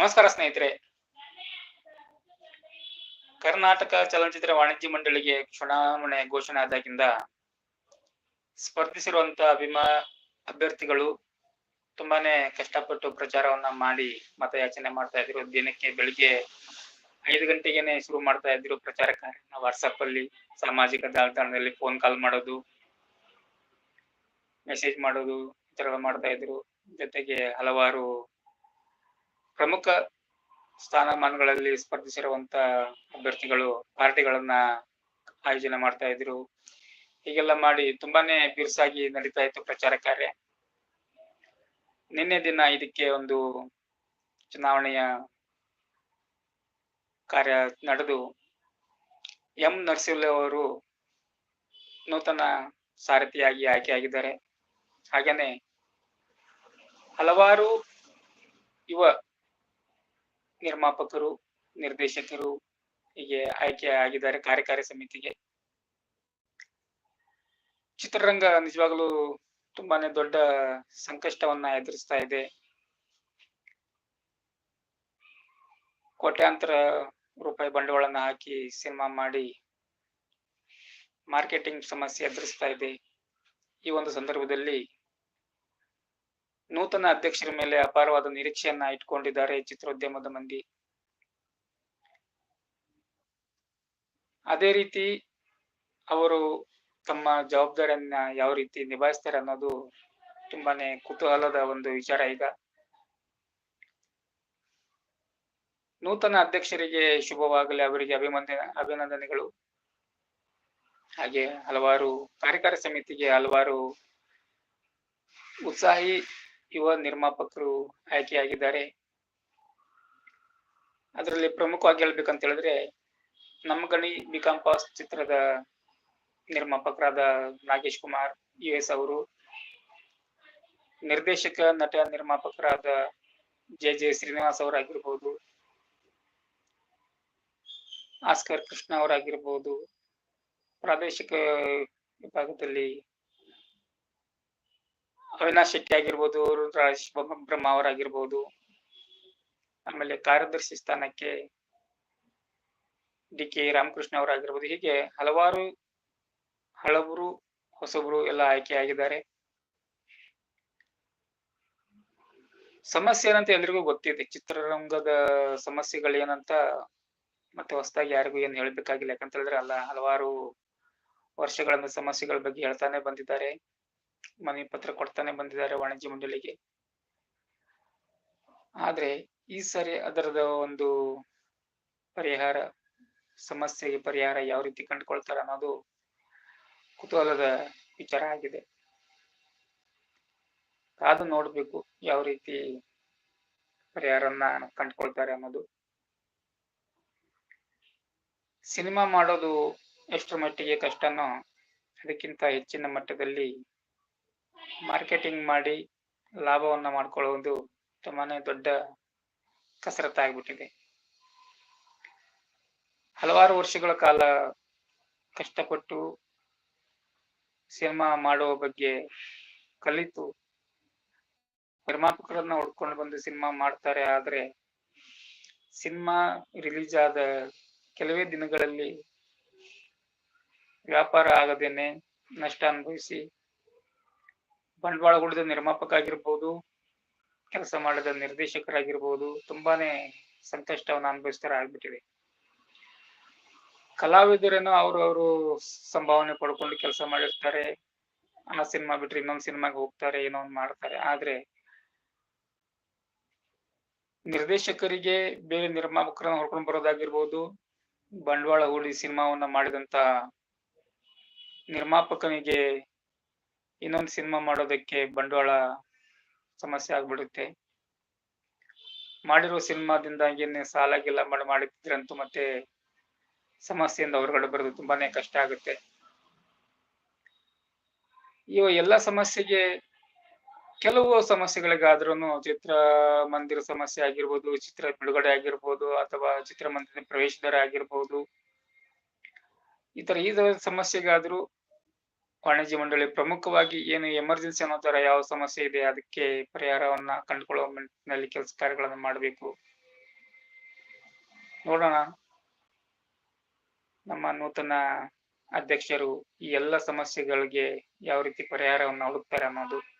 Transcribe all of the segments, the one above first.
ನಮಸ್ಕಾರ ಸ್ನೇಹಿತರೆ. ಕರ್ನಾಟಕ ಚಲನಚಿತ್ರ ವಾಣಿಜ್ಯ ಮಂಡಳಿಗೆ ಚುನಾವಣೆ ಘೋಷಣೆ ಆದಾಗಿಂದ ಸ್ಪರ್ಧಿಸಿರುವಂತ ಅಭಿಮಾ ಅಭ್ಯರ್ಥಿಗಳು ತುಂಬಾನೇ ಕಷ್ಟಪಟ್ಟು ಪ್ರಚಾರವನ್ನ ಮಾಡಿ ಮತಯಾಚನೆ ಮಾಡ್ತಾ ಇದ್ರು. ದಿನಕ್ಕೆ ಬೆಳಿಗ್ಗೆ ಐದು ಗಂಟೆಗೆನೆ ಶುರು ಮಾಡ್ತಾ ಇದ್ರು ಪ್ರಚಾರ ಕಾರ್ಯನ ವಾಟ್ಸಪ್ ಅಲ್ಲಿ, ಸಾಮಾಜಿಕ ಜಾಲತಾಣದಲ್ಲಿ ಫೋನ್ ಕಾಲ್ ಮಾಡೋದು ಮೆಸೇಜ್ ಮಾಡೋದು, ಈ ತರ ಮಾಡ್ತಾ ಇದ್ರು. ಜೊತೆಗೆ ಹಲವಾರು ಪ್ರಮುಖ ಸ್ಥಾನಮಾನಗಳಲ್ಲಿ ಸ್ಪರ್ಧಿಸಿರುವಂತ ಅಭ್ಯರ್ಥಿಗಳು ಪಾರ್ಟಿಗಳನ್ನ ಆಯೋಜನೆ ಮಾಡ್ತಾ ಇದ್ರು. ಹೀಗೆಲ್ಲ ಮಾಡಿ ತುಂಬಾನೇ ಬಿರುಸಾಗಿ ನಡೀತಾ ಇತ್ತು ಪ್ರಚಾರ ಕಾರ್ಯ. ನಿನ್ನೆ ದಿನ ಇದಕ್ಕೆ ಒಂದು ಚುನಾವಣೆಯ ಕಾರ್ಯ ನಡೆದು ಎಂ ನರಸಿಂಹ ಅವರು ನೂತನ ಸಾರಥಿಯಾಗಿ ಆಯ್ಕೆಯಾಗಿದ್ದಾರೆ ಹಾಗೇನೆ ಹಲವಾರು ಯುವ ನಿರ್ಮಾಪಕರು, ನಿರ್ದೇಶಕರು ಹೀಗೆ ಆಯ್ಕೆ ಆಗಿದ್ದಾರೆ, ಕಾರ್ಯಕಾರಿ ಸಮಿತಿಗೆ. ಚಿತ್ರರಂಗ ನಿಜವಾಗಲೂ ತುಂಬಾನೇ ದೊಡ್ಡ ಸಂಕಷ್ಟವನ್ನ ಎದುರಿಸ್ತಾ ಇದೆ. ಕೋಟ್ಯಾಂತರ ರೂಪಾಯಿ ಬಂಡವಾಳನ ಹಾಕಿ ಸಿನಿಮಾ ಮಾಡಿ ಮಾರ್ಕೆಟಿಂಗ್ ಸಮಸ್ಯೆ ಎದುರಿಸ್ತಾ ಇದೆ. ಈ ಒಂದು ಸಂದರ್ಭದಲ್ಲಿ ನೂತನ ಅಧ್ಯಕ್ಷರ ಮೇಲೆ ಅಪಾರವಾದ ನಿರೀಕ್ಷೆಯನ್ನ ಇಟ್ಕೊಂಡಿದ್ದಾರೆ ಚಿತ್ರೋದ್ಯಮದ ಮಂದಿ. ಅದೇ ರೀತಿ ಅವರು ತಮ್ಮ ಜವಾಬ್ದಾರಿಯನ್ನ ಯಾವ ರೀತಿ ನಿಭಾಯಿಸ್ತಾರೆ ಅನ್ನೋದು ತುಂಬಾನೇ ಕುತೂಹಲದ ಒಂದು ವಿಚಾರ ಈಗ. ನೂತನ ಅಧ್ಯಕ್ಷರಿಗೆ ಶುಭವಾಗಲಿ, ಅವರಿಗೆ ಅಭಿಮಂದನೆ, ಅಭಿನಂದನೆಗಳು. ಹಾಗೆ ಹಲವಾರು ಕಾರ್ಯಕಾರಿ ಸಮಿತಿಗೆ ಹಲವಾರು ಉತ್ಸಾಹಿ ಯುವ ನಿರ್ಮಾಪಕರು ಆಯ್ಕೆಯಾಗಿದ್ದಾರೆ. ಅದರಲ್ಲಿ ಪ್ರಮುಖವಾಗಿ ಹೇಳ್ಬೇಕಂತ ಹೇಳಿದ್ರೆ, ನಮ್ಮ ಗಣಿ ಬಿಕಾಂ ಪಾಸ್ ಚಿತ್ರದ ನಿರ್ಮಾಪಕರಾದ ನಾಗೇಶ್ ಕುಮಾರ್, ಯು ಎಸ್ ಅವರು, ನಿರ್ದೇಶಕ, ನಟ, ನಿರ್ಮಾಪಕರಾದ ಜೆ ಜೆ ಶ್ರೀನಿವಾಸ್ ಅವರಾಗಿರ್ಬೋದು, ಆಸ್ಕರ್ ಕೃಷ್ಣ ಅವರಾಗಿರ್ಬೋದು, ಪ್ರಾದೇಶಿಕ ವಿಭಾಗದಲ್ಲಿ ಅವಿನಾಶ್ ಶೆಟ್ಟಿ ಆಗಿರ್ಬೋದು ರುದ್ರಾಜ್ ಬ್ರಹ್ಮ ಅವರಾಗಿರ್ಬೋದು, ಆಮೇಲೆ ಕಾರ್ಯದರ್ಶಿ ಸ್ಥಾನಕ್ಕೆ ಡಿ ಕೆ ರಾಮಕೃಷ್ಣ ಅವರಾಗಿರ್ಬೋದು, ಹೀಗೆ ಹಲವಾರು ಹಳಬರು, ಹೊಸಬರು ಎಲ್ಲ ಆಯ್ಕೆಯಾಗಿದ್ದಾರೆ. ಸಮಸ್ಯೆ ಏನಂತ ಎಲ್ರಿಗೂ ಗೊತ್ತಿದೆ, ಚಿತ್ರರಂಗದ ಸಮಸ್ಯೆಗಳೇನಂತ ಮತ್ತೆ ಹೊಸದಾಗಿ ಯಾರಿಗೂ ಏನು ಹೇಳ್ಬೇಕಾಗಿಲ್ಲ, ಯಾಕಂತ ಹೇಳಿದ್ರೆ ಅಲ್ಲ, ಹಲವಾರು ವರ್ಷಗಳಿಂದ ಸಮಸ್ಯೆಗಳ ಬಗ್ಗೆ ಹೇಳ್ತಾನೆ ಬಂದಿದ್ದಾರೆ. ಮನವಿ ಪತ್ರ ಕೊಡ್ತಾನೆ ಬಂದಿದ್ದಾರೆ ವಾಣಿಜ್ಯ ಮಂಡಳಿಗೆ. ಆದ್ರೆ ಈ ಸಾರಿ ಅದರದ ಒಂದು ಪರಿಹಾರ, ಸಮಸ್ಯೆಗೆ ಪರಿಹಾರ ಯಾವ ರೀತಿ ಕಂಡುಕೊಳ್ತಾರೆ ಅನ್ನೋದು ಕುತೂಹಲದ ವಿಚಾರ ಆಗಿದೆ. ಕಾದು ನೋಡ್ಬೇಕು ಯಾವ ರೀತಿ ಪರಿಹಾರನ್ನ ಕಂಡುಕೊಳ್ತಾರೆ ಅನ್ನೋದು. ಸಿನಿಮಾ ಮಾಡೋದು ಎಷ್ಟರ ಮಟ್ಟಿಗೆ ಕಷ್ಟನೋ ಅದಕ್ಕಿಂತ ಹೆಚ್ಚಿನ ಮಟ್ಟದಲ್ಲಿ ಮಾರ್ಕೆಟಿಂಗ್ ಮಾಡಿ ಲಾಭವನ್ನ ಮಾಡ್ಕೊಳ್ಳುವುದು ತುಂಬಾನೇ ದೊಡ್ಡ ಕಸರತ್ತಾಗ್ಬಿಟ್ಟಿದೆ ಹಲವಾರು ವರ್ಷಗಳ ಕಾಲ ಕಷ್ಟಪಟ್ಟು ಸಿನಿಮಾ ಮಾಡುವ ಬಗ್ಗೆ ಕಲಿತು ನಿರ್ಮಾಪಕರನ್ನ ಹುಡ್ಕೊಂಡು ಬಂದು ಸಿನಿಮಾ ಮಾಡ್ತಾರೆ ಆದ್ರೆ ಸಿನಿಮಾ ರಿಲೀಸ್ ಆದ ಕೆಲವೇ ದಿನಗಳಲ್ಲಿ ವ್ಯಾಪಾರ ಆಗದೇನೆ ನಷ್ಟ ಅನುಭವಿಸಿ ಬಂಡವಾಳ ಹೂಡಿದ ನಿರ್ಮಾಪಕ ಆಗಿರ್ಬೋದು ಕೆಲಸ ಮಾಡಿದ ನಿರ್ದೇಶಕರಾಗಿರ್ಬೋದು, ತುಂಬಾನೇ ಸಂಕಷ್ಟವನ್ನು ಅನುಭವಿಸ್ತಾರ ಕಲಾವಿದರೇನೋ ಅವ್ರು ಅವರು ಸಂಭಾವನೆ ಪಡ್ಕೊಂಡು ಕೆಲಸ ಮಾಡಿರ್ತಾರೆ. ಆ ಸಿನಿಮಾ ಬಿಟ್ರೆ ಇನ್ನೊಂದ್ ಸಿನಿಮಾಗೆ ಹೋಗ್ತಾರೆ, ಏನೋ ಒಂದ್ ಮಾಡ್ತಾರೆ. ಆದ್ರೆ ನಿರ್ದೇಶಕರಿಗೆ ಬೇರೆ ನಿರ್ಮಾಪಕರನ್ನ ಹೊರಕೊಂಡು ಬರೋದಾಗಿರ್ಬೋದು ಬಂಡವಾಳ ಹೂಡಿ ಸಿನಿಮಾವನ್ನ ಮಾಡಿದಂತ ನಿರ್ಮಾಪಕನಿಗೆ ಇನ್ನೊಂದು ಸಿನಿಮಾ ಮಾಡೋದಕ್ಕೆ ಬಂಡವಾಳ ಸಮಸ್ಯೆ ಆಗ್ಬಿಡುತ್ತೆ. ಮಾಡಿರೋ ಸಿನಿಮಾದಿಂದಾಗಿ ಸಾಲ ಗಿಲ್ಲ ಮಾಡಿ ಮಾಡಿದ್ರಂತೂ ಮತ್ತೆ ಸಮಸ್ಯೆಯಿಂದ ಹೊರಗಡೆ ಬರೋದು ತುಂಬಾನೇ ಕಷ್ಟ ಆಗುತ್ತೆ. ಇವ ಎಲ್ಲ ಸಮಸ್ಯೆಗೆ ಕೆಲವು ಸಮಸ್ಯೆಗಳಿಗಾದ್ರೂ ಚಿತ್ರ ಮಂದಿರ ಸಮಸ್ಯೆ ಆಗಿರ್ಬೋದು, ಚಿತ್ರ ಬಿಡುಗಡೆ ಆಗಿರ್ಬೋದು ಅಥವಾ ಚಿತ್ರಮಂದಿರ ಪ್ರವೇಶ ದರ ಆಗಿರ್ಬೋದು. ಈ ತರ ಈ ಸಮಸ್ಯೆಗಾದ್ರೂ ವಾಣಿಜ್ಯ ಮಂಡಳಿ ಪ್ರಮುಖವಾಗಿ ಏನು ಎಮರ್ಜೆನ್ಸಿ ಅನ್ನೋ ತರ ಯಾವ ಸಮಸ್ಯೆ ಇದೆ, ಅದಕ್ಕೆ ಪರಿಹಾರವನ್ನ ಕಂಡುಕೊಳ್ಳುವ ನಿಟ್ಟಿನಲ್ಲಿ ಕೆಲಸ ಕಾರ್ಯಗಳನ್ನು ಮಾಡಬೇಕು. ನೋಡೋಣ. ನಮ್ಮ ನೂತನ ಅಧ್ಯಕ್ಷರು ಈ ಎಲ್ಲ ಸಮಸ್ಯೆಗಳಿಗೆ ಯಾವ ರೀತಿ ಪರಿಹಾರವನ್ನು ಹುಡುಕ್ತಾರೆ ಅನ್ನೋದು.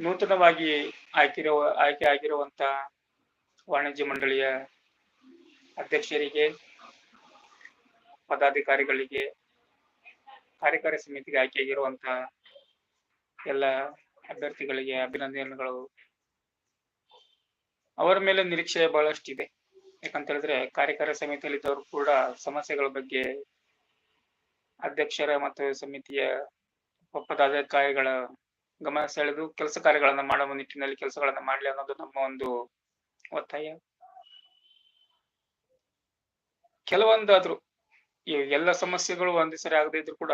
ನೂತನವಾಗಿ ಆಯ್ಕಿರುವ ಆಯ್ಕೆ ಆಗಿರುವಂತ ವಾಣಿಜ್ಯ ಮಂಡಳಿಯ ಅಧ್ಯಕ್ಷರಿಗೆ, ಪದಾಧಿಕಾರಿಗಳಿಗೆ, ಕಾರ್ಯಕಾರಿ ಸಮಿತಿಗೆ ಆಯ್ಕೆಯಾಗಿರುವಂತ ಎಲ್ಲ ಅಭ್ಯರ್ಥಿಗಳಿಗೆ ಅಭಿನಂದನೆಗಳು. ಅವರ ಮೇಲೆ ನಿರೀಕ್ಷೆ ಬಹಳಷ್ಟಿದೆ. ಯಾಕಂತ ಹೇಳಿದ್ರೆ ಕಾರ್ಯಕಾರಿ ಸಮಿತಿಯಲ್ಲಿ ಇದ್ದವರು ಕೂಡ ಸಮಸ್ಯೆಗಳ ಬಗ್ಗೆ ಅಧ್ಯಕ್ಷರ ಮತ್ತು ಸಮಿತಿಯ ಪದಾಧಿಕಾರಿಗಳ ಗಮನ ಸೆಳೆದು ಕೆಲಸ ಕಾರ್ಯಗಳನ್ನ ಮಾಡುವ ನಿಟ್ಟಿನಲ್ಲಿ ಕೆಲಸಗಳನ್ನ ಮಾಡಲಿ ಅನ್ನೋದು ನಮ್ಮ ಒಂದು ಒತ್ತಾಯ. ಕೆಲವೊಂದಾದ್ರು ಈ ಎಲ್ಲ ಸಮಸ್ಯೆಗಳು ಒಂದೇ ಸರಿ ಆಗದೇ ಇದ್ರು ಕೂಡ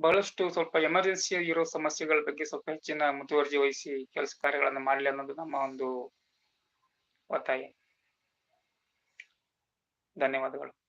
ಬಹಳಷ್ಟು ಸ್ವಲ್ಪ ಎಮರ್ಜೆನ್ಸಿ ಇರೋ ಸಮಸ್ಯೆಗಳ ಬಗ್ಗೆ ಸ್ವಲ್ಪ ಹೆಚ್ಚಿನ ಮುತುವರ್ಜಿ ವಹಿಸಿ ಕೆಲಸ ಕಾರ್ಯಗಳನ್ನ ಮಾಡಲಿ ಅನ್ನೋದು ನಮ್ಮ ಒಂದು ಒತ್ತಾಯ. ಧನ್ಯವಾದಗಳು.